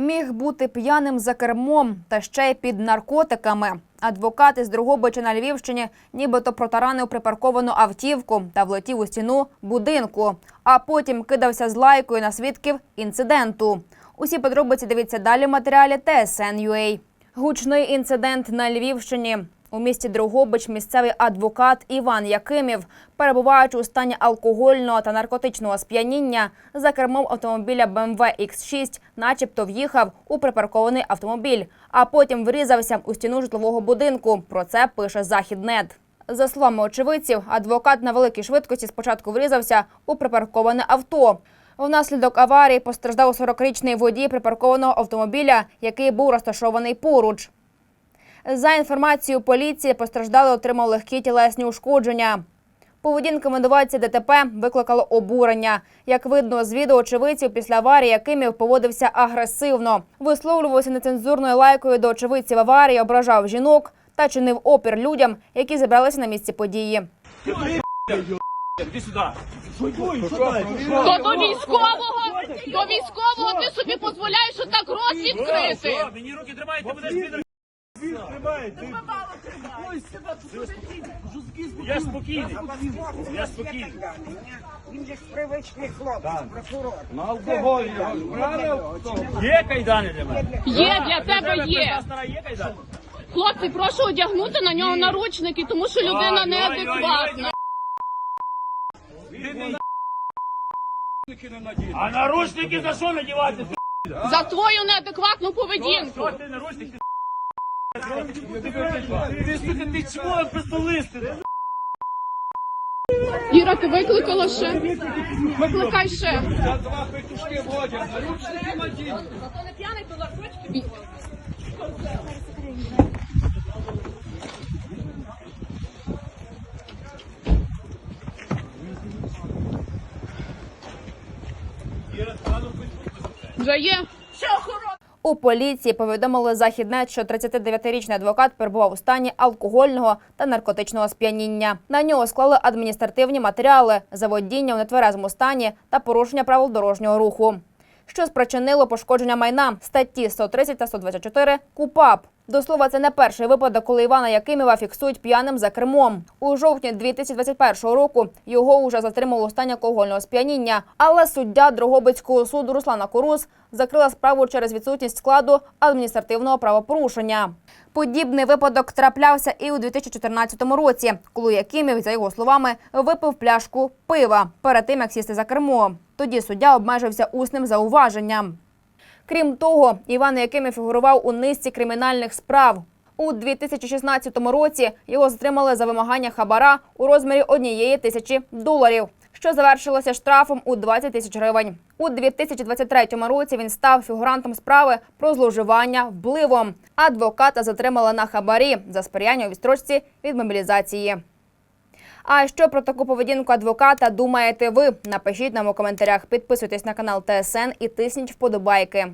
Міг бути п'яним за кермом та ще й під наркотиками. Адвокат із Другобича на Львівщині нібито протаранив припарковану автівку та влетів у стіну будинку, а потім кидався з лайкою на свідків інциденту. Усі подробиці дивіться далі в матеріалі ТСН.UA. Гучний інцидент на Львівщині. У місті Другобич місцевий адвокат Іван Якимів, перебуваючи у стані алкогольного та наркотичного сп'яніння, за кермом автомобіля BMW X6 начебто в'їхав у припаркований автомобіль, а потім врізався у стіну житлового будинку. Про це пише Західнет. За словами очевидців, адвокат на великій швидкості спочатку врізався у припарковане авто. Внаслідок аварії постраждав 40-річний водій припаркованого автомобіля, який був розташований поруч. За інформацією поліції, постраждалий отримав легкі тілесні ушкодження. Поведінка винуватця ДТП викликало обурення. Як видно з відео очевидців, після аварії Якимів поводився агресивно, висловлювався нецензурною лайкою до очевидців аварії, ображав жінок та чинив опір людям, які зібралися на місці події. Іди сюди. До військового, до військового ти собі дозволяєш отак рот відкрити. Мені руки тримають, ти будеш підер. Я спокійний. Я спокійний. Він же ж привичний хлопець, прокурор. На алкоголь? Є кайдани для мене? Є, для тебе є. Хлопці, прошу одягнути на нього наручники, тому що людина неадекватна. А наручники за що надівати? За твою неадекватну поведінку. Що ти наручники? Ти? Іра, ти викликала ще? Викликай ще. Вже є. У поліції повідомили західне, що 39-річний адвокат перебував у стані алкогольного та наркотичного сп'яніння. На нього склали адміністративні матеріали за водіння у нетверезому стані та порушення правил дорожнього руху, що спричинило пошкодження майна статті 130 та 124 КУПАП. До слова, це не перший випадок, коли Івана Якимєва фіксують п'яним за кермом. У жовтні 2021 року його вже затримали у стані алкогольного сп'яніння. Але суддя Дрогобицького суду Руслана Коруз закрила справу через відсутність складу адміністративного правопорушення. Подібний випадок траплявся і у 2014 році, коли Якимів, за його словами, випив пляшку пива перед тим, як сісти за кермо. Тоді суддя обмежився усним зауваженням. Крім того, Іван Якимів фігурував у низці кримінальних справ. У 2016 році його затримали за вимагання хабара у розмірі однієї тисячі доларів, що завершилося штрафом у 20 тисяч гривень. У 2023 році він став фігурантом справи про зловживання впливом. Адвоката затримали на хабарі за сприяння у відстрочці від мобілізації. А що про таку поведінку адвоката думаєте ви? Напишіть нам у коментарях. Підписуйтесь на канал ТСН і тисніть вподобайки.